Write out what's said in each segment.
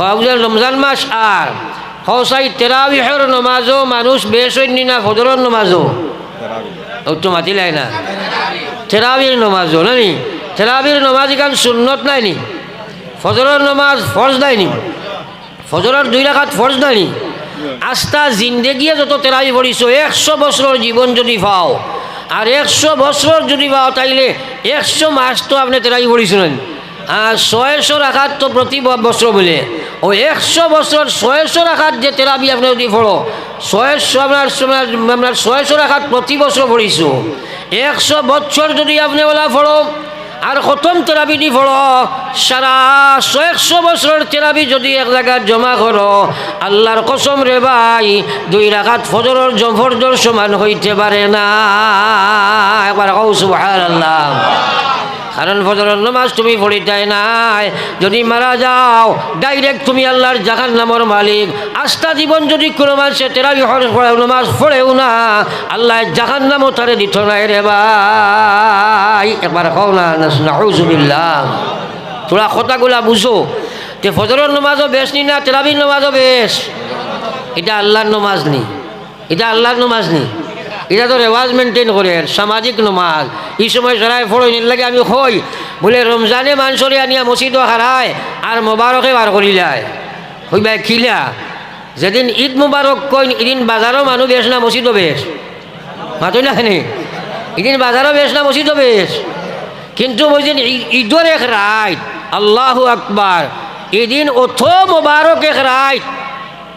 হজর রমজান মাস আর হসাই তেরাবিহর নমাজও মানুষ বেশ না ফজরের নমাজও তো মাতিলাই না। তেরাবির নমাজও নানি তেরাবির নমাজ ইখান সুন্নত নাই নি? ফজরের নমাজ ফরজ নাই নি? ফজরের দুই রাখাত ফরজ নাই নি? আস্থা জিন্দেগিয়ে যত তেরাবি পড়িছ, একশো বছরের জীবন যদি পাও, আর একশো বছর যদি পাও, তাইলে একশো মাস তো আপনি তেরাবি পড়িছিলেন আর ছয়শো রাখাত তো প্রতি বছর বলে। ও একশো বছর ছয়শো রাখাত যে তেরাবি আপনি যদি পড়ো, ছয়শো আপনার আপনার- আপনার ছয়শো রাখাত প্রতি বছর পড়িছো। একশো বছর যদি আপনি ওলা পড়ো, আর খতম তেরাবি দি পড়ো, সারা একশো বছরের তেরাবি যদি এক জায়গায় জমা করো, আল্লাহর কসম রে ভাই, দুই রাখাত ফজরের জফরজর সমান হইতে পারে না। একবার কৌ সুবহানাল্লাহ। কারণ ফজরের নামাজ তুমি পড়িতাই নাই। যদি মারা যাও ডাইরেক্ট তুমি আল্লাহর জাহান নামর মালিক। আস্থা জীবন যদি কোনো মানুষে তেরাবি নামাজ পড়েও না, আল্লাহ জাহান নামও তারে দিত নাই রে ভাই। একবার কও না নাউজুবিল্লাহ তোরা কথাগুলা বুঝো তে ফজরের নামাজও বেশ নি না তেরাবির নামাজও বেশ? এটা আল্লাহর নমাজ নি। এটা আল্লাহর নমাজ নি। এটা তো রেওয়াজ মেনটেন করে, সামাজিক নমাজ। এই সময় সরাই ফড়ই নিল লাগে, আমি কই বলে রমজানে মানসরে আনিয়া মসজিদ হারায়, আর মোবারকে বার যায় হইবা খিলা যেদিন ঈদ মুবারক কই এদিন বাজারও মানুহ বেশ না, মসজিদও বেশ। মাতই না খানি? এদিন বাজারও বেশ না, মসজিদও বেশ। কিন্তু ঈ- ঈদর এক রাইত আল্লাহ আকবার। এদিন অথ মোবারক এক রাইত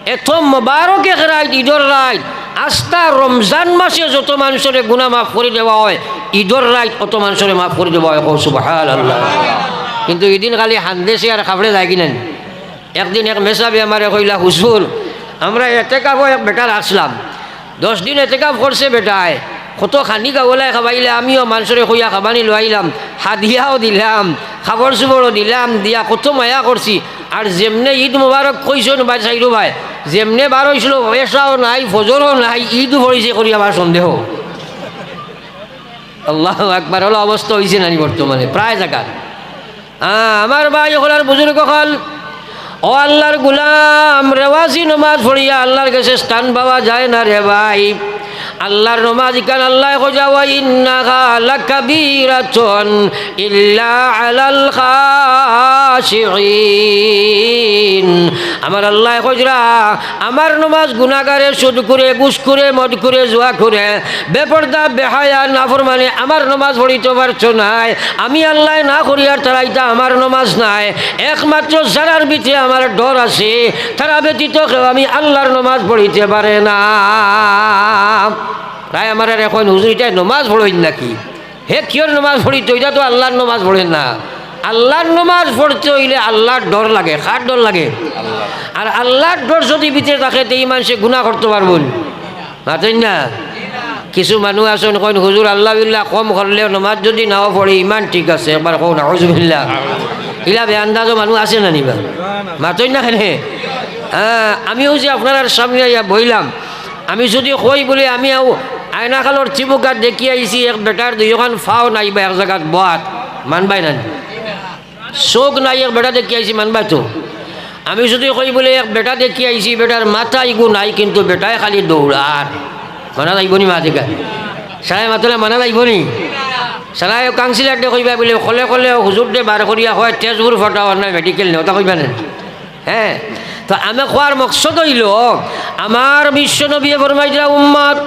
এত মোবারক এক রাইত ঈদর রাইত আস্থা রমজান মাসে যত মানুষের গুণা মাফ করে দেওয়া হয়, ঈদর রাইত অত মানুষের মাফ করে দেওয়া হয়। সুবাহাল আল্লাহ কিন্তু এদিন খালি হান্দেশে আর খাবড়ে যায় কিনেন একদিন এক মেসাবি আমারে কইলা, হুজুর, আমরা এতে কাপ এক বেটার আসলাম। দশ দিন এতে কাপ করছে বেটায়। কত খানি গাওয়ালাই খাবাইলে আমিও মানুষরে কইয়া খাবানি লোয়াইলাম হাদিয়াও দিলাম খাবার চুবরও দিলাম, দিয়া কত মায়া করছি। আর যেমনে ঈদ মুবারক কইছেন ভাই চাইরু ভাই যেমনে বার হয়েছিল পয়সাও নাই, ফজরও নাই ঈদ পড়িছে করি আমার সন্দেহ। আল্লাহ একবার হলো অবস্থা হয়েছে নানি বর্তমানে, প্রায় জায়গায় হ্যাঁ আমার ভাই হলার বুজুর্গ হল ও আল্লাহর গুলাম, রেওয়াজি নমাজ পড়িয়া আল্লাহর কাছে স্থান পাওয়া যায় না রে ভাই। আল্লাহর নমাজ ইকান আল্লাহ খোঁজাওয়া ইন্নাহা লাকাবীরাতুন ইল্লা আলাল আমার আল্লাহ খোঁজরা আমার নমাজ গুনাগারে সুদ করে গুস করে, মদ করে, জোয়া করে, বেপর্দা, বেহায়া, নাফরমানে আমার নমাজ পড়িতে পারছ নাই। আমি আল্লাহ না করি আর তারা এটা আমার নমাজ নাই। একমাত্র যারার ভিতরে আমার ডর আছে, তারা ব্যতীত কেউ আমি আল্লাহর নমাজ পড়িতে পারে না। প্রায় আমার এখন হুজুর এটা নমাজ পড়েন নাকি? হে কিয়র নমাজ পড়িত এটা তো আল্লাহর নমাজ পড়েন না। আল্লাহর নমাজ পড়তে হইলে আল্লাহর ডর লাগে কার ডর লাগে? আর আল্লাহর ডর যদি ভিতরে থাকে তো এই মানুষে গুণা করতে পারব। মাতেন না? কিছু মানুষ আছেন কইন হুজুর আল্লাহ বিল্লাহ কম করলেও নমাজ যদি নাও পড়ে ইমান ঠিক আছে একবার কৌ না হজুবিল্লা ইলা বে আন্দাজও মানুষ আছে না নিবা? মাতই না কেনে? হ্যাঁ আমিও যে আপনার সামনে ইয়া বইলাম। আমি যদি কই বলে আমি আয়নাখালোর চিবুকাত দেখি আইছি এক বেটার দুইখান ফাও নাই বা এক জায়গাত বহাত মানবাই না? চোখ নাই, এক বেটা দেখি আইছি মানবাই তো? আমি যদি কই বলে, এক বেটা দেখি আইছি, বেটার মাথা ইগু নাই, কিন্তু বেটাই খালি দৌড়ার মানা যাইব নি মা দেখা সারাই মাতলে মানা যাইব নি? সারাই কাউন্সিলারটে কইবা বলে, কলে কলে হুজুরটে বার করিয়া হয় তেজপুর ফটাও নাই মেডিকেল নেওয়া কইবা না? হ্যাঁ তো আমি খোয়ার মকসদ হইল আমার বিশ্ব নবী ফরমাইরা উম্মাদ,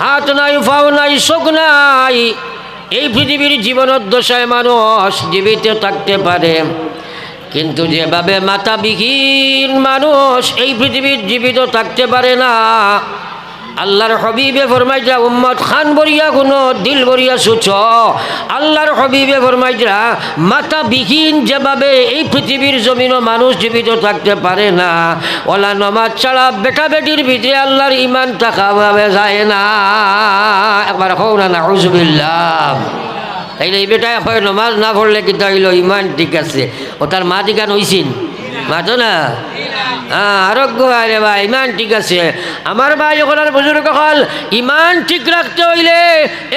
হাত নাই ফাও নাই, চোখ নাই এই পৃথিবীর জীবনের দশায় মানুষ জীবিত থাকতে পারে। কিন্তু যেভাবে মাতাবিহীন মানুষ এই পৃথিবীর জীবিত থাকতে পারে না আল্লাহর হবিবে ফরমাইজা উম্মত খান বরিয়া কোনো দিল বরিয়া সুচ। আল্লাহর হবিবে ফরমাইজা মাতা বিহীন যেভাবে এই পৃথিবীর জমিনও মানুষ জীবিত থাকতে পারে না। ওলা নমাজ ছাড়া বেটা বেটির ভিতরে আল্লাহর ইমান থাকা যায় না। একবার হও না না হুজবিল্লাহ তাইলে এই বেটায় হয়, নমাজ না পড়লে কিন্তু ইমান ঠিক আছে। ও তার মা দিকান হইছিন? মা তো না? হ্যাঁ আরোগ্য হয় রে ভাই, ইমান ঠিক আছে। আমার ভাই আর বুজুর্গ হল, ইমান ঠিক রাখতে হইলে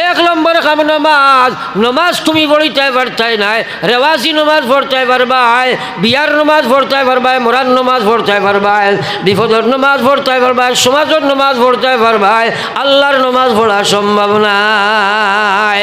এক নম্বর খাম নমাজ নমাজ তুমি পড়িতে পারতাই নাই, রেওয়াজি নমাজ পড়তে পারবাই, বিয়ার নমাজ পড়তে পারবাই মোরান নমাজ পড়তে পারবাই বিপদর নমাজ পড়তে পারবাই, সমাজের নমাজ পড়তে পারবাই, আল্লাহর নমাজ পড়া সম্ভব নাই।